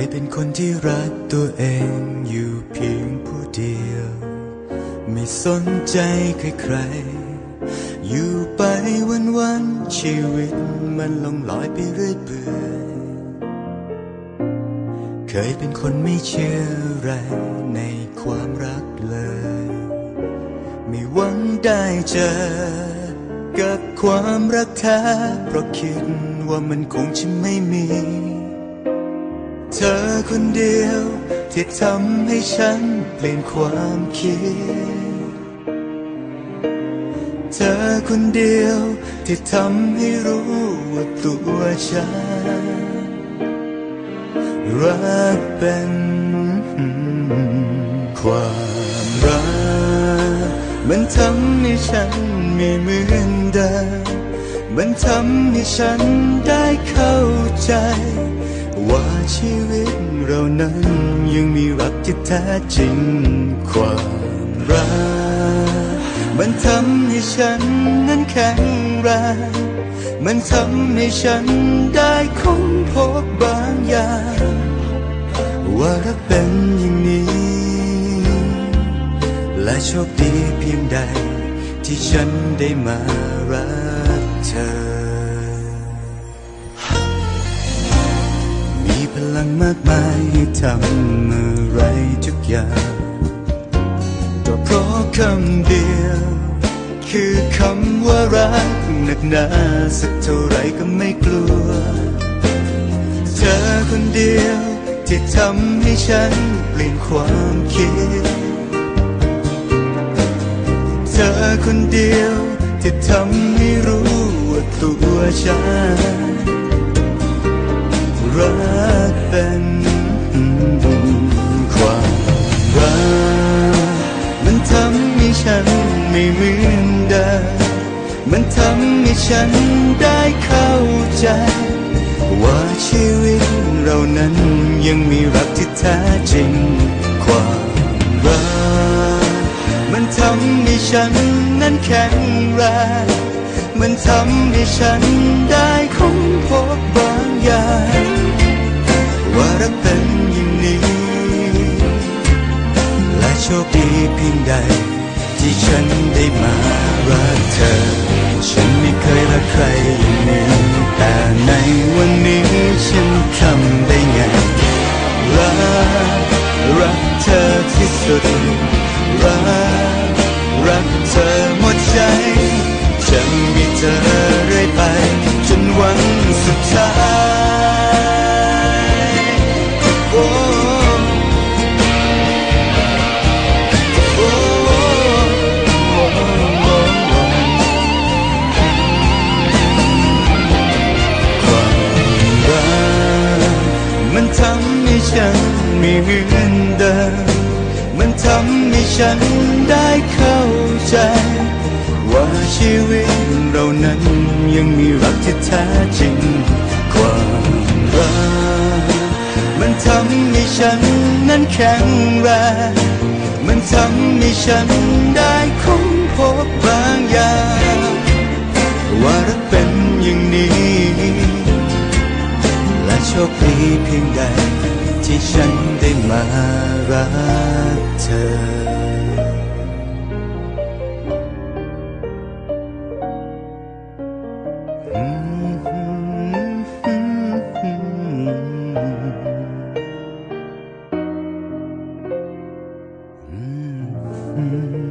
ยเป็นคนที่รักตัวเองอยู่เพียงผู้เดียว ไม่สนใจใครๆ อยู่ไปวันๆชีวิตมันลงลอยไปเรื่อยเปื่อยเคยเป็นคนไม่เชื่ออะไรในความรักเลย ไม่หวังได้เจอ กับความรักแท้เพราะคิดว่ามันคงจะไม่มี เธอคนเดียว ที่ทำให้ฉันเปลี่ยนความคิด เธอคนเดียว ที่ทำให้รู้ว่าตัวฉัน รักเป็นความรัก มันทำให้ฉันไม่เหมือนเดิมมันทำให้ฉันได้เข้าใจ ว่าชีวิตเรานั้นยังมีรักที่แท้จริงความรัก มันทำให้ฉันนั้นแข็งแรงมันทำให้ฉันได้ค้นพบบางอย่าง ว่ารักเป็นอย่างนี้ และโชคดีเพียงใดที่ฉันได้มารัก มีพลังมากมายให้ทำอะไรทุกอย่างก็เพราะคำเดียว คือคำว่ารักหนักหนาสักเท่าไรก็ไม่กลัว เธอคนเดียวที่ทำให้ฉันเปลี่ยนความคิด เธอคนเดียวที่ทำให้รู้ว่าตัวฉัน ไม่เหมือนเดิมมันทำให้ฉันได้เข้าใจ ว่าชีวิตเรานั้นยังมีรักที่แท้จริงความรักมันทำให้ฉันนั้นแข็งแรงมันทำให้ฉันได้ค้นพบบางอย่างว่ารักเป็นอย่างนี้ และโชคดีเพียงใด ที่ฉันได้มารักเธอ ฉันไม่เคยรักใครอย่างนี้แต่ในวันนี้ฉันทำได้ไงรักรักเธอที่สุด รักรักเธอหมดใจ จะมีเธอเรื่อยไป จนวันสุดท้าย ฉันไม่เหมือนเดิม มันทำให้ฉันได้เข้าใจ ว่าชีวิตเรานั้นยังมีรักที่แท้จริงความรักมันทำให้ฉันนั้นแข็งแรงมันทำให้ฉันได้ค้นพบบางอย่างว่ารักเป็นอย่างนี้ และโชคดีเพียงใด ที่ฉันได้มารักเธอ Mm-hmm.